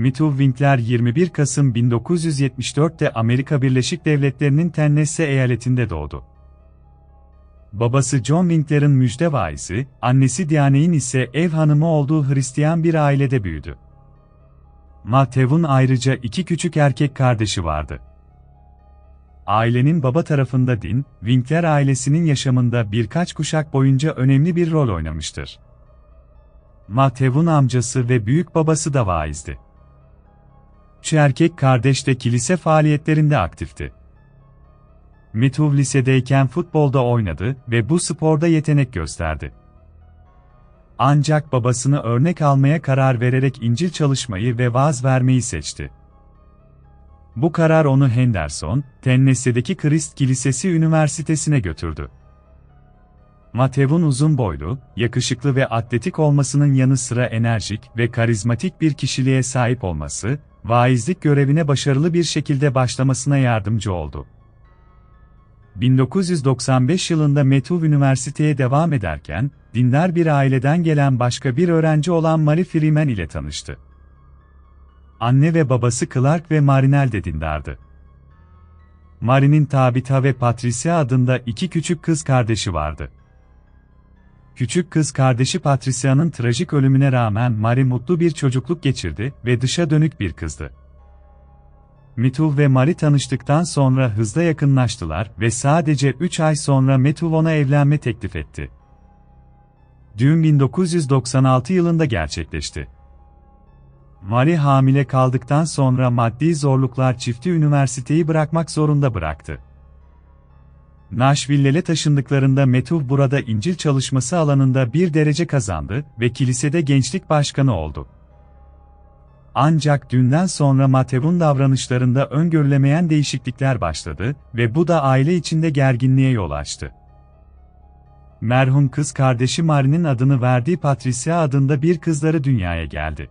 Matthew Winkler 21 Kasım 1974'te Amerika Birleşik Devletleri'nin Tennessee eyaletinde doğdu. Babası John Winkler'ın müjde vaizi, annesi Diane'in ise ev hanımı olduğu Hristiyan bir ailede büyüdü. Matthew'un ayrıca iki küçük erkek kardeşi vardı. Ailenin baba tarafında din, Winkler ailesinin yaşamında birkaç kuşak boyunca önemli bir rol oynamıştır. Matthew'un amcası ve büyük babası da vaizdi. Üç erkek kardeş de kilise faaliyetlerinde aktifti. Matthew lisedeyken futbolda oynadı ve bu sporda yetenek gösterdi. Ancak babasını örnek almaya karar vererek İncil çalışmayı ve vaaz vermeyi seçti. Bu karar onu Henderson, Tennessee'deki Christ Kilisesi Üniversitesi'ne götürdü. Matev'un uzun boylu, yakışıklı ve atletik olmasının yanı sıra enerjik ve karizmatik bir kişiliğe sahip olması, vaizlik görevine başarılı bir şekilde başlamasına yardımcı oldu. 1995 yılında Matthew Üniversiteye devam ederken, dindar bir aileden gelen başka bir öğrenci olan Mary Freeman ile tanıştı. Anne ve babası Clark ve Marinel de dindardı. Mary'nin Tabitha ve Patricia adında iki küçük kız kardeşi vardı. Küçük kız kardeşi Patricia'nın trajik ölümüne rağmen Mary mutlu bir çocukluk geçirdi ve dışa dönük bir kızdı. Metuv ve Mary tanıştıktan sonra hızla yakınlaştılar ve sadece 3 ay sonra Metuv ona evlenme teklif etti. Düğün 1996 yılında gerçekleşti. Mary hamile kaldıktan sonra maddi zorluklar çifti üniversiteyi bırakmak zorunda bıraktı. Nashville'le taşındıklarında Metuv burada İncil çalışması alanında bir derece kazandı ve kilisede gençlik başkanı oldu. Ancak dünden sonra Matev'un davranışlarında öngörülemeyen değişiklikler başladı ve bu da aile içinde gerginliğe yol açtı. Merhum kız kardeşi Mary'nin adını verdiği Patricia adında bir kızları dünyaya geldi.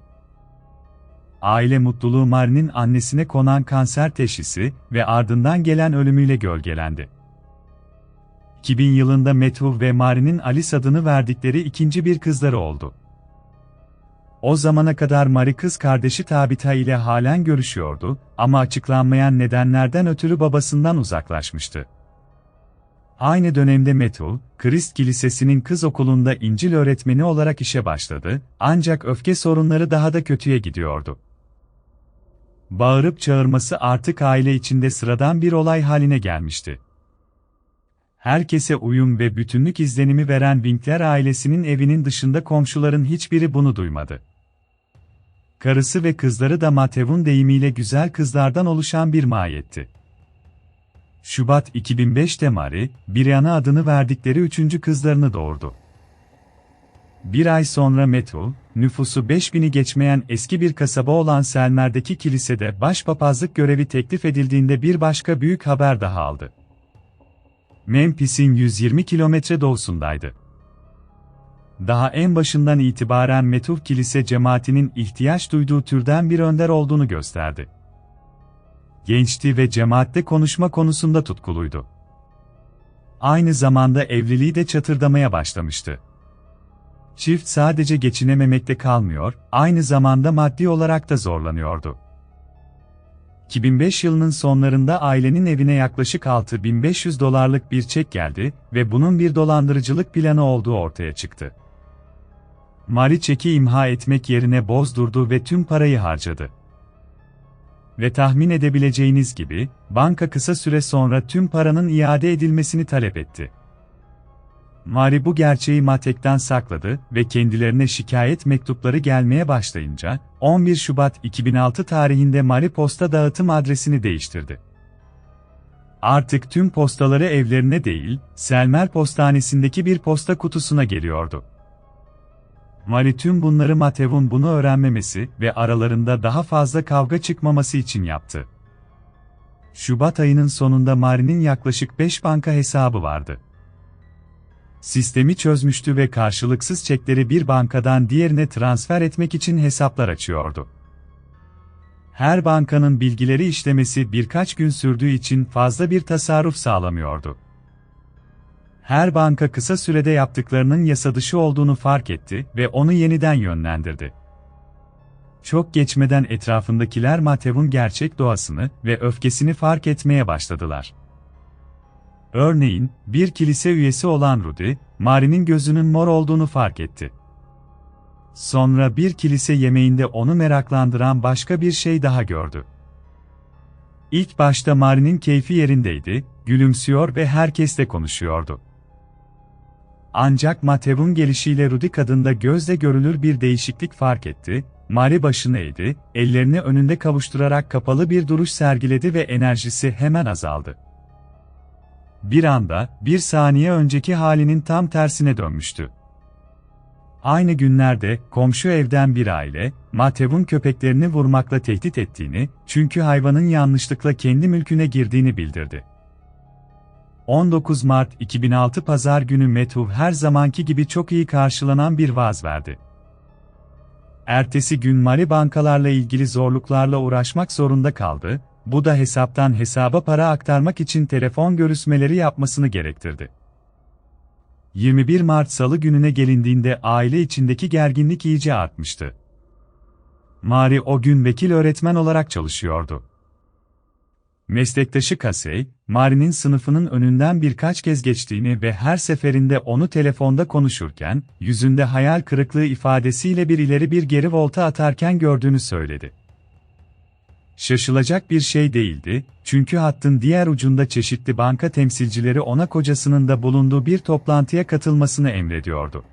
Aile mutluluğu Mary'nin annesine konan kanser teşhisi ve ardından gelen ölümüyle gölgelendi. 2000 yılında Matthew ve Mary'nin Alice adını verdikleri ikinci bir kızları oldu. O zamana kadar Mari kız kardeşi Tabitha ile halen görüşüyordu ama açıklanmayan nedenlerden ötürü babasından uzaklaşmıştı. Aynı dönemde Matthew, Christ Kilisesi'nin kız okulunda İncil öğretmeni olarak işe başladı, ancak öfke sorunları daha da kötüye gidiyordu. Bağırıp çağırması artık aile içinde sıradan bir olay haline gelmişti. Herkese uyum ve bütünlük izlenimi veren Winkler ailesinin evinin dışında komşuların hiçbiri bunu duymadı. Karısı ve kızları da Matev'un deyimiyle güzel kızlardan oluşan bir mahiyetti. Şubat 2005'te Mari, Brianna adını verdikleri üçüncü kızlarını doğurdu. Bir ay sonra Metul, nüfusu 5000'i geçmeyen eski bir kasaba olan Selmer'deki kilisede başpapazlık görevi teklif edildiğinde bir başka büyük haber daha aldı. Memphis'in 120 kilometre doğusundaydı. Daha en başından itibaren Metuh Kilise cemaatinin ihtiyaç duyduğu türden bir önder olduğunu gösterdi. Gençti ve cemaatte konuşma konusunda tutkuluydu. Aynı zamanda evliliği de çatırdamaya başlamıştı. Çift sadece geçinememekte kalmıyor, aynı zamanda maddi olarak da zorlanıyordu. 2005 yılının sonlarında ailenin evine yaklaşık 6500 dolarlık bir çek geldi ve bunun bir dolandırıcılık planı olduğu ortaya çıktı. Mari çeki imha etmek yerine bozdurdu ve tüm parayı harcadı. Ve tahmin edebileceğiniz gibi, banka kısa süre sonra tüm paranın iade edilmesini talep etti. Mari bu gerçeği Matek'ten sakladı ve kendilerine şikayet mektupları gelmeye başlayınca, 11 Şubat 2006 tarihinde Mari posta dağıtım adresini değiştirdi. Artık tüm postaları evlerine değil, Selmer Postanesi'ndeki bir posta kutusuna geliyordu. Mari tüm bunları Matev'un bunu öğrenmemesi ve aralarında daha fazla kavga çıkmaması için yaptı. Şubat ayının sonunda Mari'nin yaklaşık 5 banka hesabı vardı. Sistemi çözmüştü ve karşılıksız çekleri bir bankadan diğerine transfer etmek için hesaplar açıyordu. Her bankanın bilgileri işlemesi birkaç gün sürdüğü için fazla bir tasarruf sağlamıyordu. Her banka kısa sürede yaptıklarının yasa dışı olduğunu fark etti ve onu yeniden yönlendirdi. Çok geçmeden etrafındakiler Matev'un gerçek doğasını ve öfkesini fark etmeye başladılar. Örneğin, bir kilise üyesi olan Rudy, Mari'nin gözünün mor olduğunu fark etti. Sonra bir kilise yemeğinde onu meraklandıran başka bir şey daha gördü. İlk başta Mari'nin keyfi yerindeydi, gülümsüyor ve herkesle konuşuyordu. Ancak Matev'un gelişiyle Rudy kadında gözle görülür bir değişiklik fark etti, Mari başını eğdi, ellerini önünde kavuşturarak kapalı bir duruş sergiledi ve enerjisi hemen azaldı. Bir anda, bir saniye önceki halinin tam tersine dönmüştü. Aynı günlerde, komşu evden bir aile, Matev'un köpeklerini vurmakla tehdit ettiğini, çünkü hayvanın yanlışlıkla kendi mülküne girdiğini bildirdi. 19 Mart 2006 Pazar günü Metuv her zamanki gibi çok iyi karşılanan bir vaaz verdi. Ertesi gün mali bankalarla ilgili zorluklarla uğraşmak zorunda kaldı, bu da hesaptan hesaba para aktarmak için telefon görüşmeleri yapmasını gerektirdi. 21 Mart Salı gününe gelindiğinde aile içindeki gerginlik iyice artmıştı. Mari o gün vekil öğretmen olarak çalışıyordu. Meslektaşı Kasey, Mari'nin sınıfının önünden birkaç kez geçtiğini ve her seferinde onu telefonda konuşurken, yüzünde hayal kırıklığı ifadesiyle bir ileri bir geri volta atarken gördüğünü söyledi. Şaşılacak bir şey değildi, çünkü hattın diğer ucunda çeşitli banka temsilcileri ona kocasının da bulunduğu bir toplantıya katılmasını emrediyordu.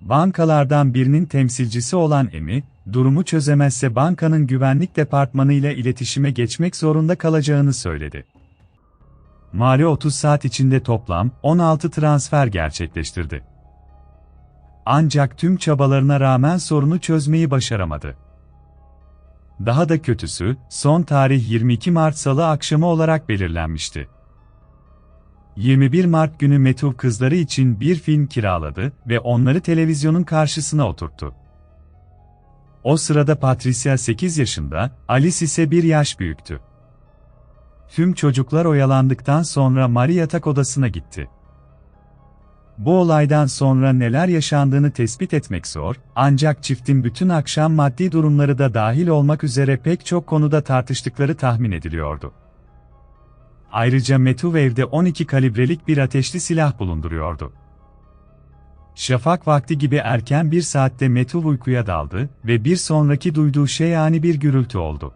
Bankalardan birinin temsilcisi olan Emi, durumu çözemezse bankanın güvenlik departmanı ile iletişime geçmek zorunda kalacağını söyledi. Mali 30 saat içinde toplam 16 transfer gerçekleştirdi. Ancak tüm çabalarına rağmen sorunu çözmeyi başaramadı. Daha da kötüsü, son tarih 22 Mart Salı akşamı olarak belirlenmişti. 21 Mart günü Metuv kızları için bir film kiraladı ve onları televizyonun karşısına oturttu. O sırada Patricia 8 yaşında, Alice ise 1 yaş büyüktü. Tüm çocuklar oyalandıktan sonra Marie yatak odasına gitti. Bu olaydan sonra neler yaşandığını tespit etmek zor, ancak çiftin bütün akşam maddi durumları da dahil olmak üzere pek çok konuda tartıştıkları tahmin ediliyordu. Ayrıca Metuv evde 12 kalibrelik bir ateşli silah bulunduruyordu. Şafak vakti gibi erken bir saatte Metuv uykuya daldı ve bir sonraki duyduğu şey ani bir gürültü oldu.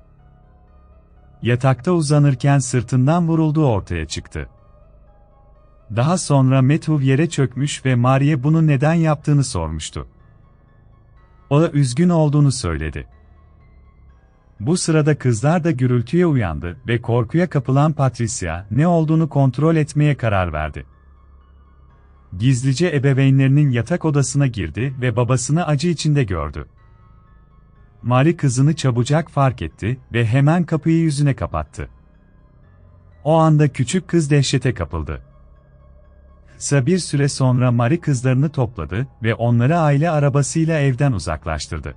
Yatakta uzanırken sırtından vurulduğu ortaya çıktı. Daha sonra Metuv yere çökmüş ve Marie bunu neden yaptığını sormuştu. O da üzgün olduğunu söyledi. Bu sırada kızlar da gürültüye uyandı ve korkuya kapılan Patricia ne olduğunu kontrol etmeye karar verdi. Gizlice ebeveynlerinin yatak odasına girdi ve babasını acı içinde gördü. Mari kızını çabucak fark etti ve hemen kapıyı yüzüne kapattı. O anda küçük kız dehşete kapıldı. Kısa bir süre sonra Mari kızlarını topladı ve onları aile arabasıyla evden uzaklaştırdı.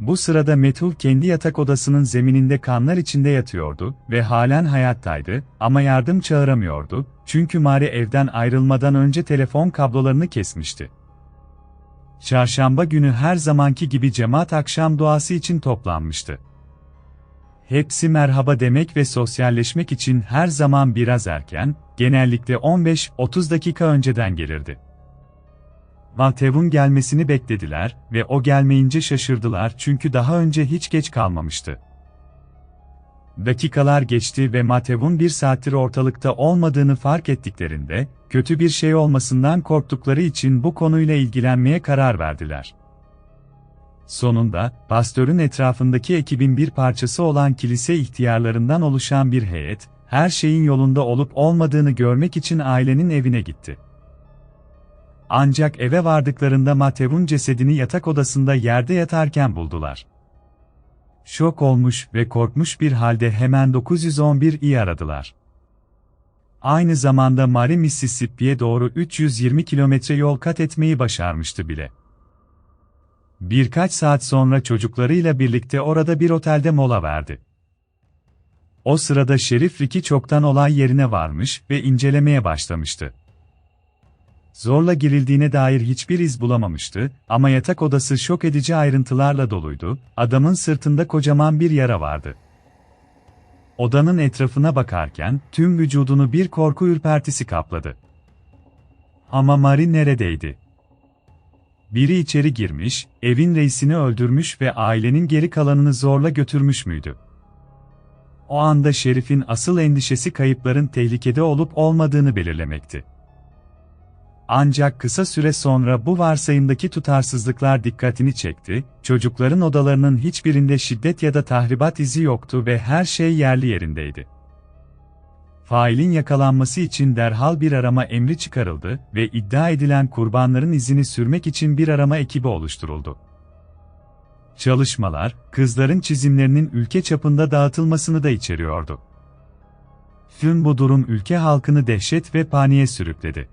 Bu sırada Metul kendi yatak odasının zemininde kanlar içinde yatıyordu ve halen hayattaydı ama yardım çağıramıyordu çünkü Mari evden ayrılmadan önce telefon kablolarını kesmişti. Çarşamba günü her zamanki gibi cemaat akşam duası için toplanmıştı. Hepsi merhaba demek ve sosyalleşmek için her zaman biraz erken, genellikle 15-30 dakika önceden gelirdi. Matev'un gelmesini beklediler ve o gelmeyince şaşırdılar çünkü daha önce hiç geç kalmamıştı. Dakikalar geçti ve Matev'un bir saattir ortalıkta olmadığını fark ettiklerinde, kötü bir şey olmasından korktukları için bu konuyla ilgilenmeye karar verdiler. Sonunda, pastörün etrafındaki ekibin bir parçası olan kilise ihtiyarlarından oluşan bir heyet, her şeyin yolunda olup olmadığını görmek için ailenin evine gitti. Ancak eve vardıklarında Matev'un cesedini yatak odasında yerde yatarken buldular. Şok olmuş ve korkmuş bir halde hemen 911'i aradılar. Aynı zamanda Mari Mississippi'ye doğru 320 kilometre yol kat etmeyi başarmıştı bile. Birkaç saat sonra çocuklarıyla birlikte orada bir otelde mola verdi. O sırada Şerif Ricky çoktan olay yerine varmış ve incelemeye başlamıştı. Zorla girildiğine dair hiçbir iz bulamamıştı ama yatak odası şok edici ayrıntılarla doluydu, adamın sırtında kocaman bir yara vardı. Odanın etrafına bakarken tüm vücudunu bir korku ürpertisi kapladı. Ama Mari neredeydi? Biri içeri girmiş, evin reisini öldürmüş ve ailenin geri kalanını zorla götürmüş müydü? O anda Şerif'in asıl endişesi kayıpların tehlikede olup olmadığını belirlemekti. Ancak kısa süre sonra bu varsayımdaki tutarsızlıklar dikkatini çekti, çocukların odalarının hiçbirinde şiddet ya da tahribat izi yoktu ve her şey yerli yerindeydi. Failin yakalanması için derhal bir arama emri çıkarıldı ve iddia edilen kurbanların izini sürmek için bir arama ekibi oluşturuldu. Çalışmalar, kızların çizimlerinin ülke çapında dağıtılmasını da içeriyordu. Tüm bu durum ülke halkını dehşet ve paniğe sürükledi.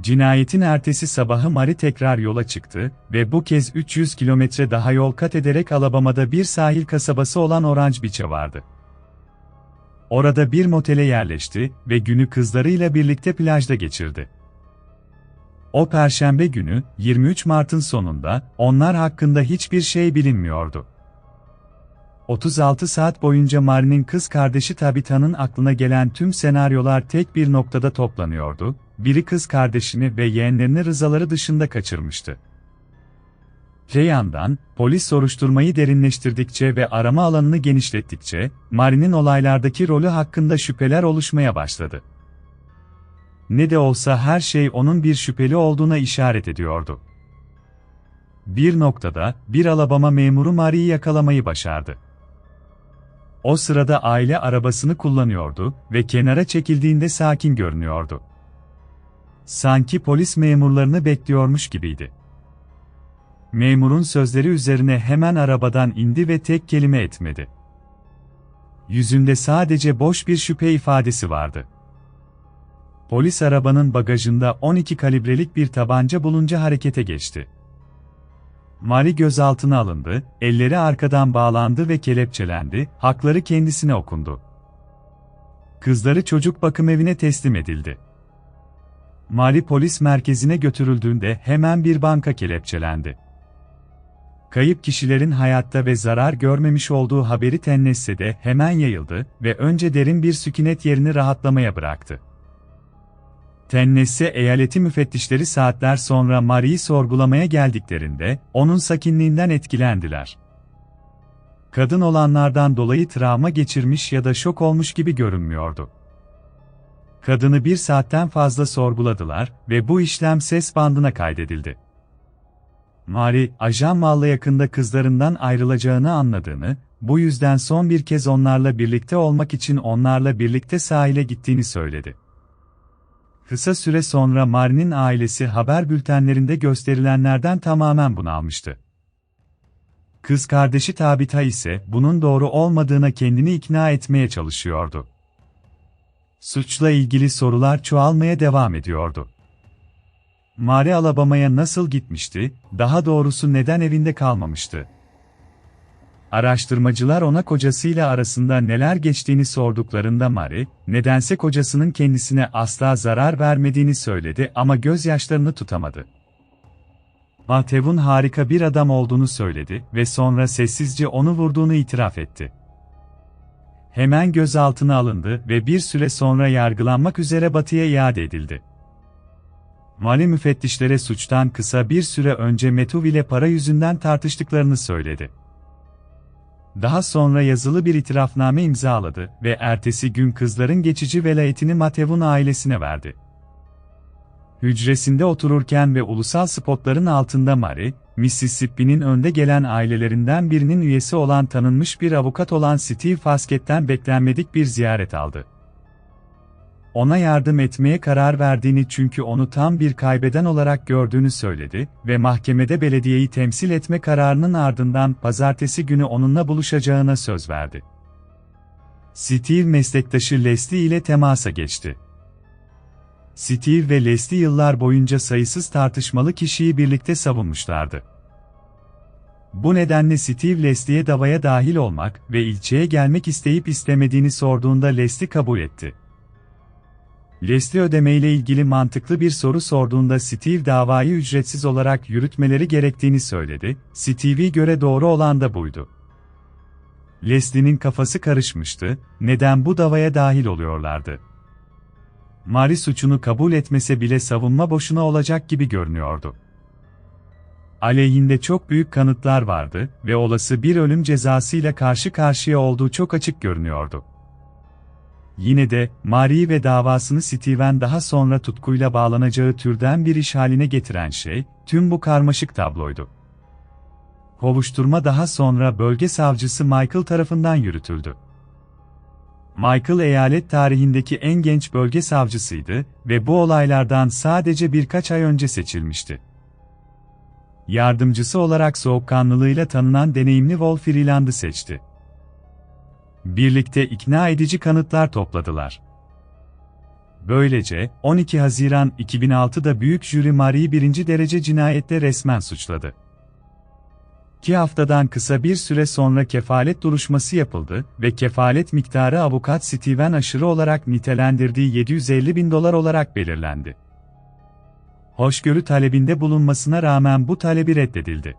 Cinayetin ertesi sabahı Mari tekrar yola çıktı ve bu kez 300 kilometre daha yol kat ederek Alabama'da bir sahil kasabası olan Orange Beach'e vardı. Orada bir motele yerleşti ve günü kızlarıyla birlikte plajda geçirdi. O perşembe günü, 23 Mart'ın sonunda, onlar hakkında hiçbir şey bilinmiyordu. 36 saat boyunca Mari'nin kız kardeşi Tabitha'nın aklına gelen tüm senaryolar tek bir noktada toplanıyordu, biri kız kardeşini ve yeğenlerini rızaları dışında kaçırmıştı. Te polis soruşturmayı derinleştirdikçe ve arama alanını genişlettikçe, Mari'nin olaylardaki rolü hakkında şüpheler oluşmaya başladı. Ne de olsa her şey onun bir şüpheli olduğuna işaret ediyordu. Bir noktada, bir Alabama memuru Mari'yi yakalamayı başardı. O sırada aile arabasını kullanıyordu ve kenara çekildiğinde sakin görünüyordu. Sanki polis memurlarını bekliyormuş gibiydi. Memurun sözleri üzerine hemen arabadan indi ve tek kelime etmedi. Yüzünde sadece boş bir şüphe ifadesi vardı. Polis arabanın bagajında 12 kalibrelik bir tabanca bulunca harekete geçti. Mari gözaltına alındı, elleri arkadan bağlandı ve kelepçelendi, hakları kendisine okundu. Kızları çocuk bakım evine teslim edildi. Mari polis merkezine götürüldüğünde hemen bir banka kelepçelendi. Kayıp kişilerin hayatta ve zarar görmemiş olduğu haberi Tennessee'de hemen yayıldı ve önce derin bir sükunet yerini rahatlamaya bıraktı. Tennessee eyaleti müfettişleri saatler sonra Marie'yi sorgulamaya geldiklerinde, onun sakinliğinden etkilendiler. Kadın olanlardan dolayı travma geçirmiş ya da şok olmuş gibi görünmüyordu. Kadını bir saatten fazla sorguladılar ve bu işlem ses bandına kaydedildi. Mari, ajan Malla yakında kızlarından ayrılacağını anladığını, bu yüzden son bir kez onlarla birlikte olmak için onlarla birlikte sahile gittiğini söyledi. Kısa süre sonra Mari'nin ailesi haber bültenlerinde gösterilenlerden tamamen bunalmıştı. Kız kardeşi Tabitha ise bunun doğru olmadığına kendini ikna etmeye çalışıyordu. Suçla ilgili sorular çoğalmaya devam ediyordu. Mari Alabama'ya nasıl gitmişti, daha doğrusu neden evinde kalmamıştı? Araştırmacılar ona kocasıyla arasında neler geçtiğini sorduklarında Mari, nedense kocasının kendisine asla zarar vermediğini söyledi ama gözyaşlarını tutamadı. Matev'un harika bir adam olduğunu söyledi ve sonra sessizce onu vurduğunu itiraf etti. Hemen gözaltına alındı ve bir süre sonra yargılanmak üzere Batı'ya iade edildi. Mali müfettişlere suçtan kısa bir süre önce Metuv ile para yüzünden tartıştıklarını söyledi. Daha sonra yazılı bir itirafname imzaladı ve ertesi gün kızların geçici velayetini Matev'un ailesine verdi. Hücresinde otururken ve ulusal spotların altında Mari, Mississippi'nin önde gelen ailelerinden birinin üyesi olan tanınmış bir avukat olan Steve Faskett'ten beklenmedik bir ziyaret aldı. Ona yardım etmeye karar verdiğini çünkü onu tam bir kaybeden olarak gördüğünü söyledi ve mahkemede belediyeyi temsil etme kararının ardından pazartesi günü onunla buluşacağına söz verdi. Steve meslektaşı Leslie ile temasa geçti. Steve ve Leslie yıllar boyunca sayısız tartışmalı kişiyi birlikte savunmuşlardı. Bu nedenle Steve Leslie'ye davaya dahil olmak ve ilçeye gelmek isteyip istemediğini sorduğunda Leslie kabul etti. Leslie ödemeyle ilgili mantıklı bir soru sorduğunda Steve davayı ücretsiz olarak yürütmeleri gerektiğini söyledi. Steve'e göre doğru olan da buydu. Leslie'nin kafası karışmıştı, neden bu davaya dahil oluyorlardı? Mari suçunu kabul etmese bile savunma boşuna olacak gibi görünüyordu. Aleyhinde çok büyük kanıtlar vardı ve olası bir ölüm cezasıyla karşı karşıya olduğu çok açık görünüyordu. Yine de, Mari'yi ve davasını Steven daha sonra tutkuyla bağlanacağı türden bir iş haline getiren şey, tüm bu karmaşık tabloydu. Kovuşturma daha sonra bölge savcısı Michael tarafından yürütüldü. Michael eyalet tarihindeki en genç bölge savcısıydı ve bu olaylardan sadece birkaç ay önce seçilmişti. Yardımcısı olarak soğukkanlılığıyla tanınan deneyimli Wolf Freeland'ı seçti. Birlikte ikna edici kanıtlar topladılar. Böylece, 12 Haziran 2006'da büyük jüri Marie'yi birinci derece cinayette resmen suçladı. İki haftadan kısa bir süre sonra kefalet duruşması yapıldı ve kefalet miktarı avukat Steven aşırı olarak nitelendirdiği 750 bin dolar olarak belirlendi. Hoşgörü talebinde bulunmasına rağmen bu talebi reddedildi.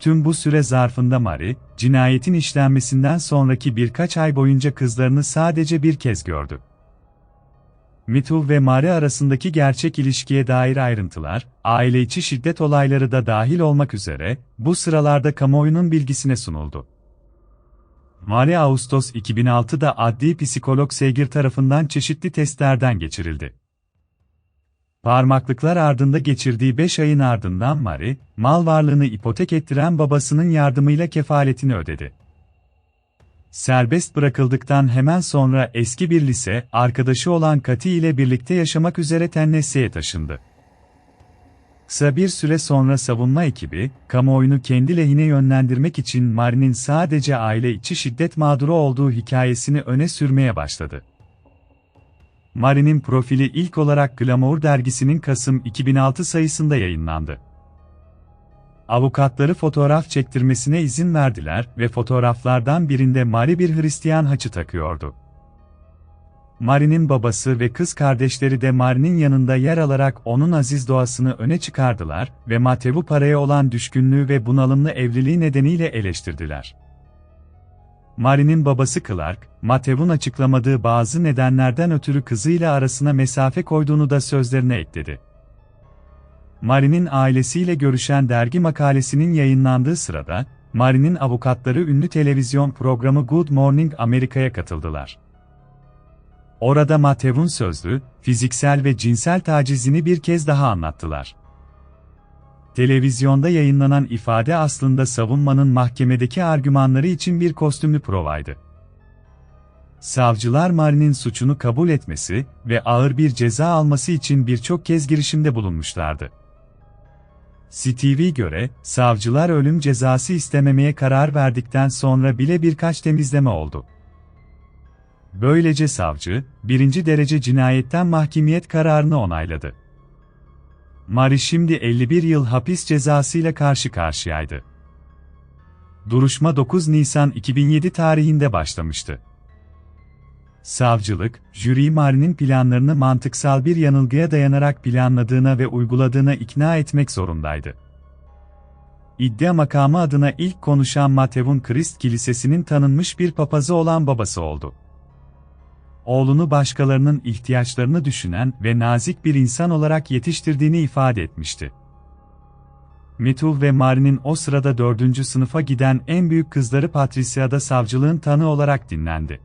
Tüm bu süre zarfında Mari, cinayetin işlenmesinden sonraki birkaç ay boyunca kızlarını sadece bir kez gördü. Mitu ve Mari arasındaki gerçek ilişkiye dair ayrıntılar, aile içi şiddet olayları da dahil olmak üzere, bu sıralarda kamuoyunun bilgisine sunuldu. Mari Ağustos 2006'da adli psikolog Segir tarafından çeşitli testlerden geçirildi. Parmaklıklar ardında geçirdiği 5 ayın ardından Mari, mal varlığını ipotek ettiren babasının yardımıyla kefaletini ödedi. Serbest bırakıldıktan hemen sonra eski bir lise arkadaşı olan Kati ile birlikte yaşamak üzere Tennessee'ye taşındı. Kısa bir süre sonra savunma ekibi, kamuoyunu kendi lehine yönlendirmek için Mari'nin sadece aile içi şiddet mağduru olduğu hikayesini öne sürmeye başladı. Mari'nin profili ilk olarak Glamour dergisinin Kasım 2006 sayısında yayınlandı. Avukatları fotoğraf çektirmesine izin verdiler ve fotoğraflardan birinde Mari bir Hristiyan haçı takıyordu. Mari'nin babası ve kız kardeşleri de Mari'nin yanında yer alarak onun aziz doğasını öne çıkardılar ve Matevu paraya olan düşkünlüğü ve bunalımlı evliliği nedeniyle eleştirdiler. Mari'nin babası Clark, Matev'un açıklamadığı bazı nedenlerden ötürü kızıyla arasına mesafe koyduğunu da sözlerine ekledi. Mari'nin ailesiyle görüşen dergi makalesinin yayınlandığı sırada, Mari'nin avukatları ünlü televizyon programı Good Morning Amerika'ya katıldılar. Orada Matev'un sözlü, fiziksel ve cinsel tacizini bir kez daha anlattılar. Televizyonda yayınlanan ifade aslında savunmanın mahkemedeki argümanları için bir kostümlü provaydı. Savcılar Mari'nin suçunu kabul etmesi ve ağır bir ceza alması için birçok kez girişimde bulunmuşlardı. Steve'e göre, savcılar ölüm cezası istememeye karar verdikten sonra bile birkaç temizleme oldu. Böylece savcı, birinci derece cinayetten mahkumiyet kararını onayladı. Mari şimdi 51 yıl hapis cezasıyla karşı karşıyaydı. Duruşma 9 Nisan 2007 tarihinde başlamıştı. Savcılık, jüri Mari'nin planlarını mantıksal bir yanılgıya dayanarak planladığına ve uyguladığına ikna etmek zorundaydı. İddia makamı adına ilk konuşan Matevun Krist Kilisesi'nin tanınmış bir papazı olan babası oldu. Oğlunu başkalarının ihtiyaçlarını düşünen ve nazik bir insan olarak yetiştirdiğini ifade etmişti. Mitul ve Mari'nin o sırada dördüncü sınıfa giden en büyük kızları Patricia da savcılığın tanı olarak dinlendi.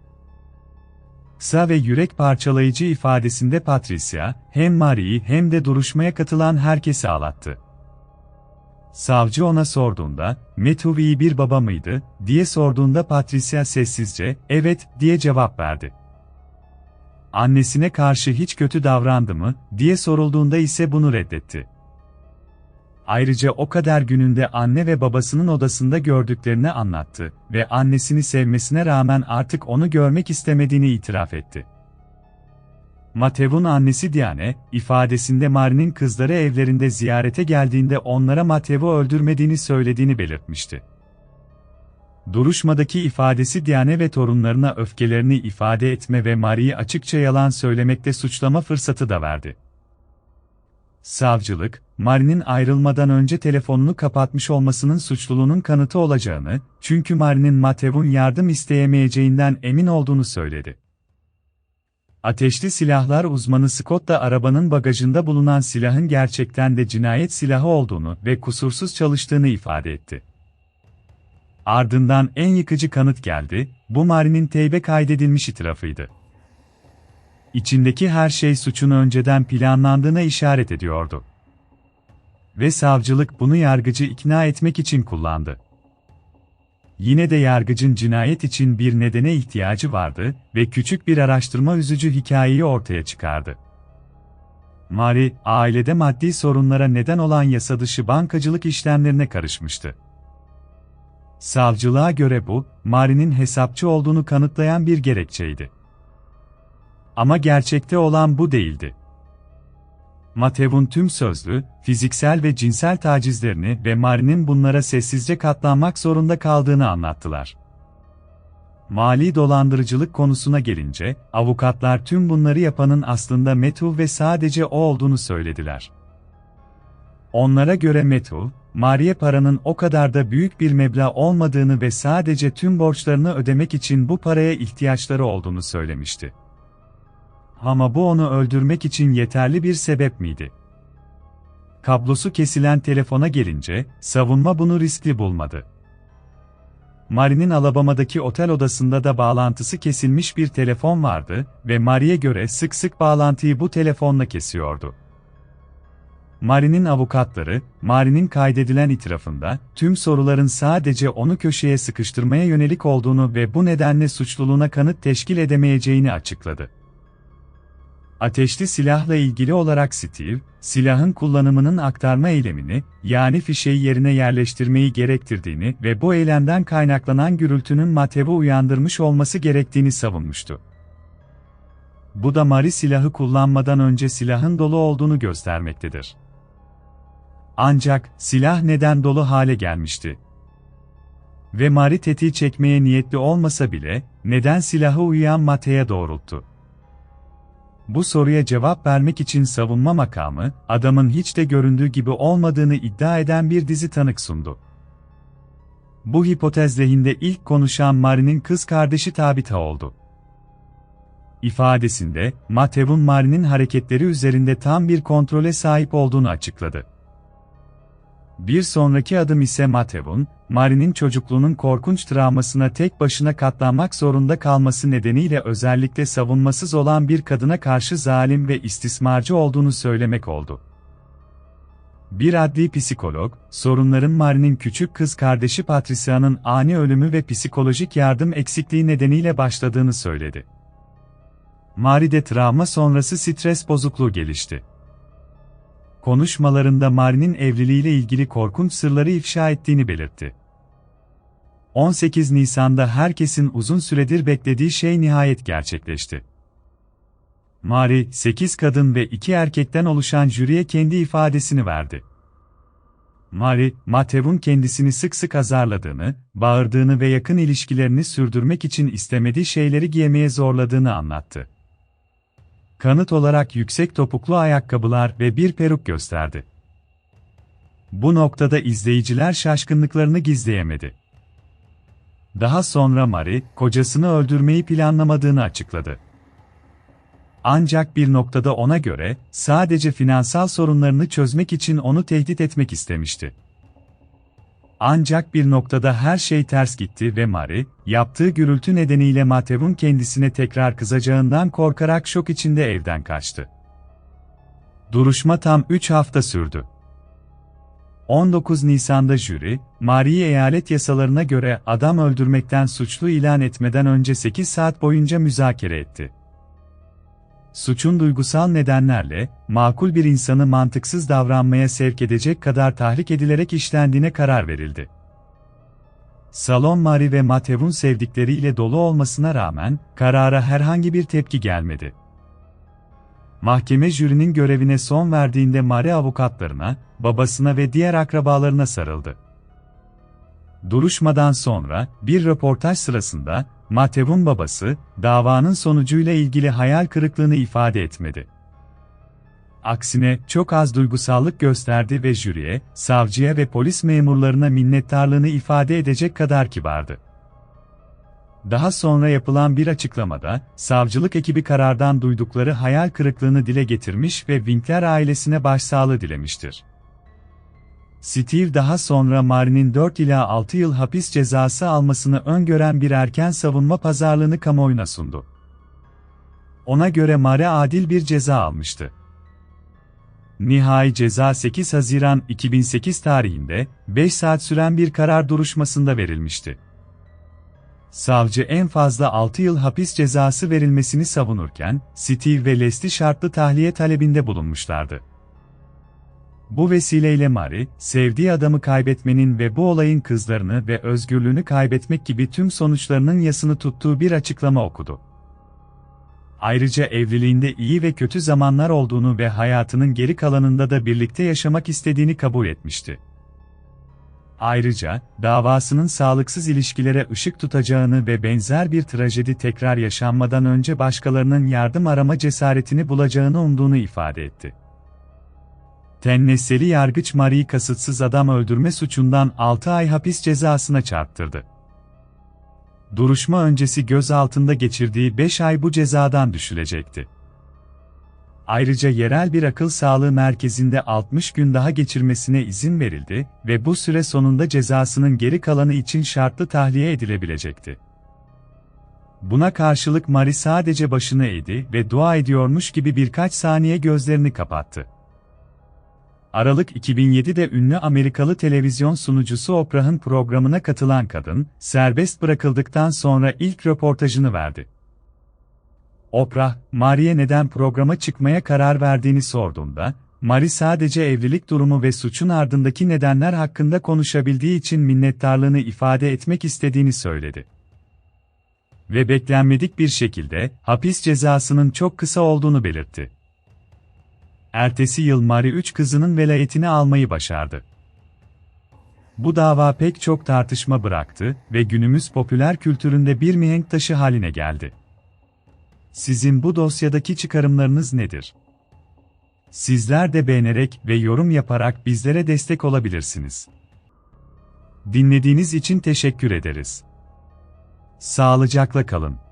Kısa ve yürek parçalayıcı ifadesinde Patricia, hem Marie'yi hem de duruşmaya katılan herkesi ağlattı. Savcı ona sorduğunda, iyi bir baba mıydı, diye sorduğunda Patricia sessizce, evet, diye cevap verdi. Annesine karşı hiç kötü davrandı mı, diye sorulduğunda ise bunu reddetti. Ayrıca o kadar gününde anne ve babasının odasında gördüklerini anlattı ve annesini sevmesine rağmen artık onu görmek istemediğini itiraf etti. Matev'un annesi Diane, ifadesinde Mari'nin kızları evlerinde ziyarete geldiğinde onlara Matev'u öldürmediğini söylediğini belirtmişti. Duruşmadaki ifadesi Diane ve torunlarına öfkelerini ifade etme ve Marie'yi açıkça yalan söylemekte suçlama fırsatı da verdi. Savcılık, Marie'nin ayrılmadan önce telefonunu kapatmış olmasının suçluluğunun kanıtı olacağını, çünkü Marie'nin Matev'un yardım isteyemeyeceğinden emin olduğunu söyledi. Ateşli silahlar uzmanı Scott da arabanın bagajında bulunan silahın gerçekten de cinayet silahı olduğunu ve kusursuz çalıştığını ifade etti. Ardından en yıkıcı kanıt geldi, bu Marie'nin teybe kaydedilmiş itirafıydı. İçindeki her şey suçun önceden planlandığına işaret ediyordu. Ve savcılık bunu yargıcı ikna etmek için kullandı. Yine de yargıcın cinayet için bir nedene ihtiyacı vardı ve küçük bir araştırma üzücü hikayeyi ortaya çıkardı. Mari, ailede maddi sorunlara neden olan yasadışı bankacılık işlemlerine karışmıştı. Savcılığa göre bu, Mari'nin hesapçı olduğunu kanıtlayan bir gerekçeydi. Ama gerçekte olan bu değildi. Matev'un tüm sözlü, fiziksel ve cinsel tacizlerini ve Mari'nin bunlara sessizce katlanmak zorunda kaldığını anlattılar. Mali dolandırıcılık konusuna gelince, avukatlar tüm bunları yapanın aslında Metu ve sadece o olduğunu söylediler. Onlara göre Metu, Mari'ye paranın o kadar da büyük bir meblağ olmadığını ve sadece tüm borçlarını ödemek için bu paraya ihtiyaçları olduğunu söylemişti. Ama bu onu öldürmek için yeterli bir sebep miydi? Kablosu kesilen telefona gelince, savunma bunu riskli bulmadı. Mari'nin Alabama'daki otel odasında da bağlantısı kesilmiş bir telefon vardı ve Mari'ye göre sık sık bağlantıyı bu telefonla kesiyordu. Mari'nin avukatları, Mari'nin kaydedilen itirafında, tüm soruların sadece onu köşeye sıkıştırmaya yönelik olduğunu ve bu nedenle suçluluğuna kanıt teşkil edemeyeceğini açıkladı. Ateşli silahla ilgili olarak Steve, silahın kullanımının aktarma eylemini, yani fişeyi yerine yerleştirmeyi gerektirdiğini ve bu eylemden kaynaklanan gürültünün Matev'i uyandırmış olması gerektiğini savunmuştu. Bu da Mari silahı kullanmadan önce silahın dolu olduğunu göstermektedir. Ancak, silah neden dolu hale gelmişti? Ve Mari tetiği çekmeye niyetli olmasa bile, neden silahı uyuyan Mate'ye doğrulttu? Bu soruya cevap vermek için savunma makamı, adamın hiç de göründüğü gibi olmadığını iddia eden bir dizi tanık sundu. Bu hipotez lehinde ilk konuşan Mari'nin kız kardeşi Tabitha oldu. İfadesinde, Matev'un Mari'nin hareketleri üzerinde tam bir kontrole sahip olduğunu açıkladı. Bir sonraki adım ise Matev'un, Mari'nin çocukluğunun korkunç travmasına tek başına katlanmak zorunda kalması nedeniyle özellikle savunmasız olan bir kadına karşı zalim ve istismarcı olduğunu söylemek oldu. Bir adli psikolog, sorunların Mari'nin küçük kız kardeşi Patricia'nın ani ölümü ve psikolojik yardım eksikliği nedeniyle başladığını söyledi. Mari'de travma sonrası stres bozukluğu gelişti konuşmalarında Mari'nin evliliğiyle ilgili korkunç sırları ifşa ettiğini belirtti. 18 Nisan'da herkesin uzun süredir beklediği şey nihayet gerçekleşti. Mari, 8 kadın ve 2 erkekten oluşan jüriye kendi ifadesini verdi. Mari, Matev'un kendisini sık sık azarladığını, bağırdığını ve yakın ilişkilerini sürdürmek için istemediği şeyleri giymeye zorladığını anlattı kanıt olarak yüksek topuklu ayakkabılar ve bir peruk gösterdi. Bu noktada izleyiciler şaşkınlıklarını gizleyemedi. Daha sonra Mari, kocasını öldürmeyi planlamadığını açıkladı. Ancak bir noktada ona göre, sadece finansal sorunlarını çözmek için onu tehdit etmek istemişti. Ancak bir noktada her şey ters gitti ve Mari, yaptığı gürültü nedeniyle Matev'un kendisine tekrar kızacağından korkarak şok içinde evden kaçtı. Duruşma tam 3 hafta sürdü. 19 Nisan'da jüri, Mari'yi eyalet yasalarına göre adam öldürmekten suçlu ilan etmeden önce 8 saat boyunca müzakere etti suçun duygusal nedenlerle, makul bir insanı mantıksız davranmaya sevk edecek kadar tahrik edilerek işlendiğine karar verildi. Salon Mari ve Matev'un sevdikleriyle dolu olmasına rağmen, karara herhangi bir tepki gelmedi. Mahkeme jürinin görevine son verdiğinde Mari avukatlarına, babasına ve diğer akrabalarına sarıldı. Duruşmadan sonra, bir röportaj sırasında, Matev'un babası, davanın sonucuyla ilgili hayal kırıklığını ifade etmedi. Aksine, çok az duygusallık gösterdi ve jüriye, savcıya ve polis memurlarına minnettarlığını ifade edecek kadar kibardı. Daha sonra yapılan bir açıklamada, savcılık ekibi karardan duydukları hayal kırıklığını dile getirmiş ve Winkler ailesine başsağlığı dilemiştir. Steve daha sonra Mari'nin 4 ila 6 yıl hapis cezası almasını öngören bir erken savunma pazarlığını kamuoyuna sundu. Ona göre Mari adil bir ceza almıştı. Nihai ceza 8 Haziran 2008 tarihinde 5 saat süren bir karar duruşmasında verilmişti. Savcı en fazla 6 yıl hapis cezası verilmesini savunurken, Steve ve Leslie şartlı tahliye talebinde bulunmuşlardı. Bu vesileyle Mari, sevdiği adamı kaybetmenin ve bu olayın kızlarını ve özgürlüğünü kaybetmek gibi tüm sonuçlarının yasını tuttuğu bir açıklama okudu. Ayrıca evliliğinde iyi ve kötü zamanlar olduğunu ve hayatının geri kalanında da birlikte yaşamak istediğini kabul etmişti. Ayrıca, davasının sağlıksız ilişkilere ışık tutacağını ve benzer bir trajedi tekrar yaşanmadan önce başkalarının yardım arama cesaretini bulacağını umduğunu ifade etti. Tennesseli yargıç Marie'yi kasıtsız adam öldürme suçundan 6 ay hapis cezasına çarptırdı. Duruşma öncesi gözaltında geçirdiği 5 ay bu cezadan düşülecekti. Ayrıca yerel bir akıl sağlığı merkezinde 60 gün daha geçirmesine izin verildi ve bu süre sonunda cezasının geri kalanı için şartlı tahliye edilebilecekti. Buna karşılık Mari sadece başını eğdi ve dua ediyormuş gibi birkaç saniye gözlerini kapattı. Aralık 2007'de ünlü Amerikalı televizyon sunucusu Oprah'ın programına katılan kadın, serbest bırakıldıktan sonra ilk röportajını verdi. Oprah, Mari'ye neden programa çıkmaya karar verdiğini sorduğunda, Mari sadece evlilik durumu ve suçun ardındaki nedenler hakkında konuşabildiği için minnettarlığını ifade etmek istediğini söyledi. Ve beklenmedik bir şekilde, hapis cezasının çok kısa olduğunu belirtti. Ertesi yıl Mari üç kızının velayetini almayı başardı. Bu dava pek çok tartışma bıraktı ve günümüz popüler kültüründe bir mihenk taşı haline geldi. Sizin bu dosyadaki çıkarımlarınız nedir? Sizler de beğenerek ve yorum yaparak bizlere destek olabilirsiniz. Dinlediğiniz için teşekkür ederiz. Sağlıcakla kalın.